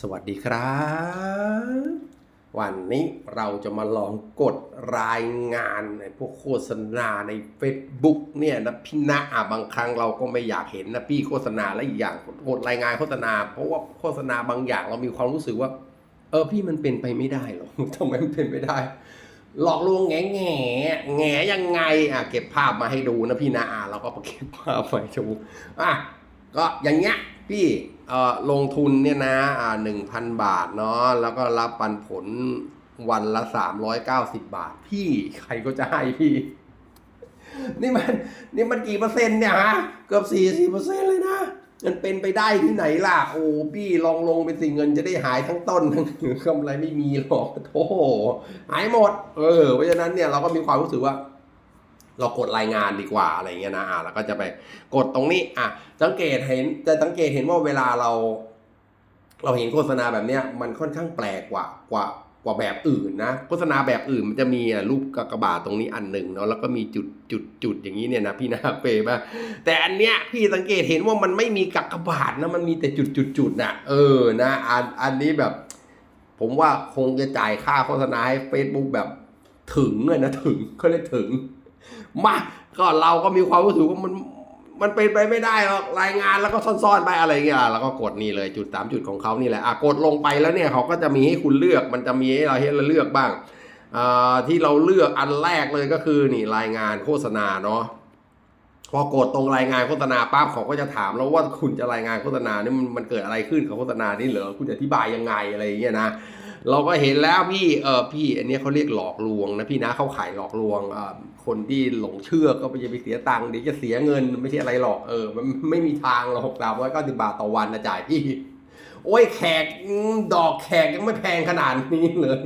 สวัสดีครับ วันนี้เราจะมาลองกดรายงานในพวกโฆษณาใน Facebook เนี่ยนะพี่นะอะบางครั้งเราก็ไม่อยากเห็นนะพี่โฆษณาและอีกอย่างกดรายงานโฆษณา เพราะว่าโฆษณาบางอย่างเรามีความรู้สึกว่า เออพี่มันเป็นไปไม่ได้หรอกทำไมมันเป็นไม่ได้ หลอกลวงแง่แง่แง่ยังไงอะเก็บภาพมาให้ดูนะพี่นะอะเราก็ไปเก็บภาพมาให้ดูอะก็อย่างเงี้ย พี่เออลงทุนเนี่ยนะอ่าหนึ่งพันบาทเนาะแล้วก็รับปันผลวันละสามร้อยเก้าสิบบาท พี่ใครก็จะให้พี่ นี่มันนี่มันกี่เปอร์เซ็นต์เนี่ยฮะ เกือบสี่สิบเปอร์เซ็นต์เลยนะมันเป็นไปได้ที่ไหนล่ะ โอ้พี่ลองลงไปสิเงินจะได้หายทั้งต้นทั้งกำไรไม่มีหรอกโอ้หายหมด เออเพราะฉะนั้นเนี่ยเราก็มีความรู้สึกว่า เรากดรายงานดีกว่าอะไรเงี้ยนะอะแล้วก็จะไปกดตรงนี้อะสังเกตเห็นจะสังเกตเห็นว่าเวลาเรา เราเห็นโฆษณาแบบเนี้ยมันค่อนข้างแปลกกว่ากว่ากว่าแบบอื่นนะโฆษณาแบบอื่นมันจะมีอะรูปกากบาทตรงนี้อันหนึ่งเนาะแล้วก็มีจุดจุดจุดอย่างนี้เนี่ยนะพี่นาเปย์ป่ะแต่อันเนี้ยพี่สังเกตเห็นว่ามันไม่มีกากบาทนะมันมีแต่จุดจุดจุดนะเออนะอันอันนี้แบบ ผมว่าคงจะจ่ายค่าโฆษณาให้ Facebook แบบถึงเลยนะถึงเขาเรียกถึง มาก็เราก็มีความรู้สึกว่ามันมันเป็นไปไม่ได้หรอกรายงานแล้วก็ซ่อนๆไปอะไรเงี้ยแล้วก็กดนี่เลยจุดสามจุดของเขานี่แหละอะกดลงไปแล้วเนี่ยเขาก็จะมีให้คุณเลือกมันจะมีให้เราให้เราเลือกบ้างอ่าที่เราเลือกอันแรกเลยก็คือนี่รายงานโฆษณาเนาะพอกดตรงรายงานโฆษณาปั๊บเขาก็จะถามแล้วว่าคุณจะรายงานโฆษณานี่มันมันเกิดอะไรขึ้นกับโฆษณานี่เหรอคุณจะอธิบายยังไงอะไรเงี้ยนะ เราก็เห็นแล้วพี่เออพี่อันนี้เขาเรียกหลอกลวงนะพี่นะเขาขายหลอกลวงอ่าคนที่หลงเชื่อก็ไปจะไปเสียตังค์เดี๋ยวจะเสียเงินไม่ใช่อะไรหรอกเออมันไม่มีทางหรอกสามร้อยเก้าสิบบาทต่อวันนะจ่ายพี่โอ้ยแขกดอกแขกยังไม่แพงขนาดนี้เลย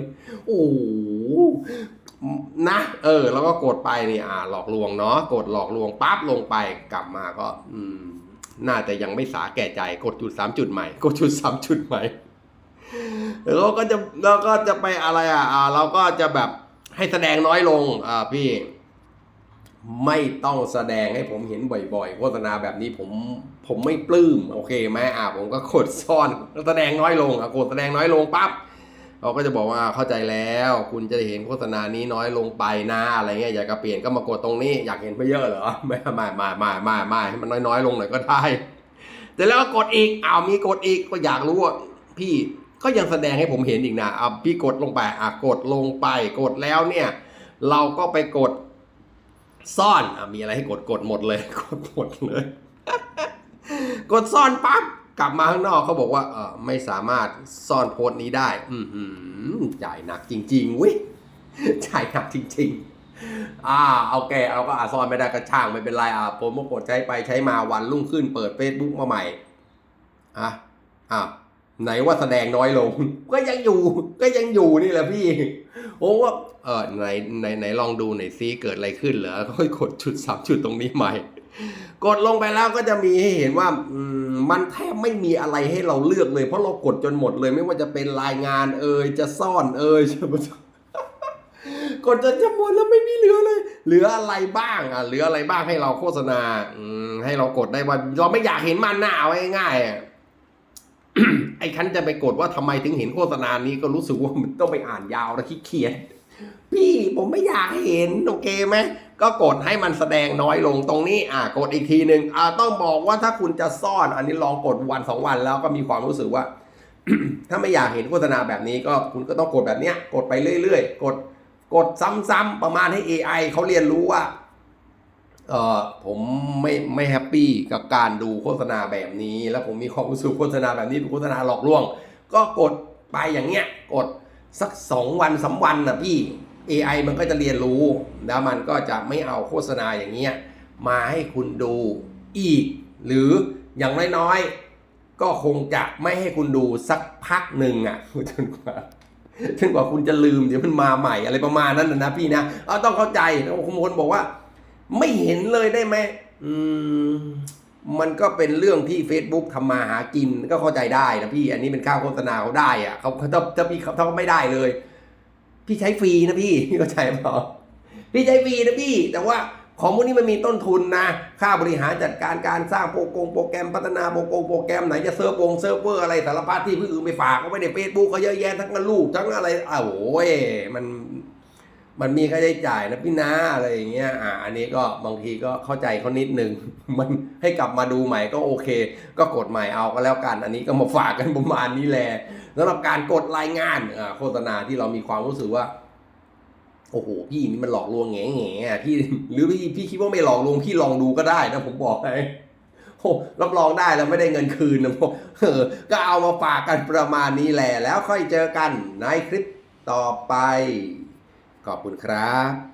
โอ้นะเออ แล้วก็กดไปนี่อ่า หลอกลวงเนาะกดหลอกลวงปั๊บลงไปกลับมาก็ อืม น่าจะยังไม่สาแก่ใจ กดจุดสามจุดใหม่ กดจุดสามจุดใหม่ เราก็จะเราก็จะไปอะไรอะเราก็จะแบบให้แสดงน้อยลงอ่าพี่ ไม่ต้องแสดงให้ผมเห็นบ่อยๆโฆษณาแบบนี้ผมผมไม่ปลื้มโอเคไหมอ่าผมก็กดซ่อนแสดงน้อยลงอะกดแสดงน้อยลงปั๊บเราก็จะบอกว่าเข้าใจแล้ว คุณจะเห็นโฆษณานี้น้อยลงไปนะอะไรเงี้ยอยากจะเปลี่ยนก็มากดตรงนี้อยากเห็นไปเยอะเหรอไม่ไม่ไม่ไม่ไม่ไม่ให้มันน้อยๆลงหน่อยก็ได้แต่แล้วก็กดอีกอ้าวมีกดอีกก็อยากรู้ว่าพี่ ก็ยังแสดงให้ผมเห็นอีกนะอะพี่กดลงไปอะกดลงไป กดแล้วเนี่ย เราก็ไปกดซ่อนอะมีอะไรให้กดกดหมดเลย กดหมดเลย กดซ่อนปั๊บกลับมาข้างนอกเขาบอกว่าเออไม่สามารถซ่อนโพสต์นี้ได้ อือหือจ่ายหนักจริงๆเว้ยจ่ายหนักจริง ๆ อ่าเอาแกเราก็อาซ่อนไม่ได้ก็ช่างไม่เป็นไรอะผมก็กดใช้ไปใช้มาวันรุ่งขึ้นเปิด Facebook มาใหม่อะอะ ไหนว่าแสดงน้อยลง ก็ยังอยู่ ก็ยังอยู่นี่แหละพี่ โอ้ว่าเออไหนไหนไหนลองดูหน่อยซิเกิดอะไรขึ้นเหรอก็ค่อยกดจุดสามจุดตรงนี้ใหม่ กดลงไปแล้วก็จะมีให้เห็นว่ามมันแทบไม่มีอะไรให้เราเลือกเลย เพราะเรากดจนหมดเลย ไม่ว่าจะเป็นรายงานเอ่ยจะซ่อนเอ่ยกดจนจะหมดแล้วไม่มีเหลือเลยเหลืออะไรบ้างอะเหลืออะไรบ้างให้เราโฆษณาอืให้เรากดได้ว่าเราไม่อยากเห็นมันหน้าเอาง่ายๆอะ ไอ้คันจะไปกดว่าทำไมถึงเห็นโฆษณานี้ก็รู้สึกว่ามันต้องไปอ่านยาวแล้วขี้เกียจพี่ผมไม่อยากเห็นโอเคไหมก็กดให้มันแสดงน้อยลงตรงนี้อะกดอีกทีหนึ่งอ่าต้องบอกว่าถ้าคุณจะซ่อน อันนี้ลองกดวันสองวันแล้วก็มีความรู้สึกว่า ถ้าไม่อยากเห็นโฆษณาแบบนี้ก็คุณก็ต้องกดแบบเนี้ยกดไปเรื่อย ๆ กดกดซ้ำๆประมาณให้ AI เขาเรียนรู้ว่า เออผมไม่ไม่แฮปปี้กับการดูโฆษณาแบบนี้ แล้วผมมีความรู้สึกโฆษณาแบบนี้เป็นโฆษณาหลอกลวง ก็กดไปอย่างเงี้ยกดสักสองวันสาวันนะพี่ AI มันก็จะเรียนรู้ แล้วมันก็จะไม่เอาโฆษณาอย่างเงี้ยมาให้คุณดูอีก หรืออย่างน้อยๆ ก็คงจะไม่ให้คุณดูสักพักหนึ่งอะจนกว่าจนกว่าคุณจะลืมเดี๋ยวมันมาใหม่อะไรประมาณนั้นนะนะพี่นะเอาต้องเข้าใจนะบางคนบอกว่า ไม่เห็นเลยได้ไหมอืมมันก็เป็นเรื่องที่ Facebook ทำมาหากินก็เข้าใจได้นะพี่ อันนี้เป็นค่าโฆษณาเขาได้อะเขาเขาถ้าถ้าพี่เขาถ้าเขาไม่ได้เลย พี่ใช้ฟรีนะพี่พี่เข้าใจเปล่าพี่ใช้ฟรีนะพี่ แต่ว่าของพวกนี้มันมีต้นทุนนะ ค่าบริหารจัดการการสร้างโปรกงโปรแกรมพัฒนาโปรกงโปรแกรมไหนจะเซิร์ฟวงเซิร์ฟเวอร์อะไรสารพัดที่พี่อื่นไปฝากเอาไว้ในเฟซบุ๊กก็เยอะแยะทั้งลูกทั้งอะไรอ้าวโอ้ยมัน มันมีค่าใช้จ่ายนะพี่นาอะไรอย่างเงี้ยอ่าอันนี้ก็บางทีก็เข้าใจเขานิดนึง มันให้กลับมาดูใหม่ก็โอเค ก็กดใหม่เอาก็แล้วกัน อันนี้ก็มาฝากกันประมาณนี้แหละสำหรับการกดรายงานอ่าโฆษณาที่เรามีความรู้สึกว่าโอ้โหพี่นี่มันหลอกลวงแง่แง่พี่หรือพี่พี่คิดว่าไม่หลอกลวงพี่ลองดูก็ได้นะผมบอกให้โอ้รับรองได้แล้วไม่ได้เงินคืนนะผมเออก็เอามาฝากกันประมาณนี้แหละแล้วค่อยเจอกันในคลิปต่อไป ขอบคุณครับ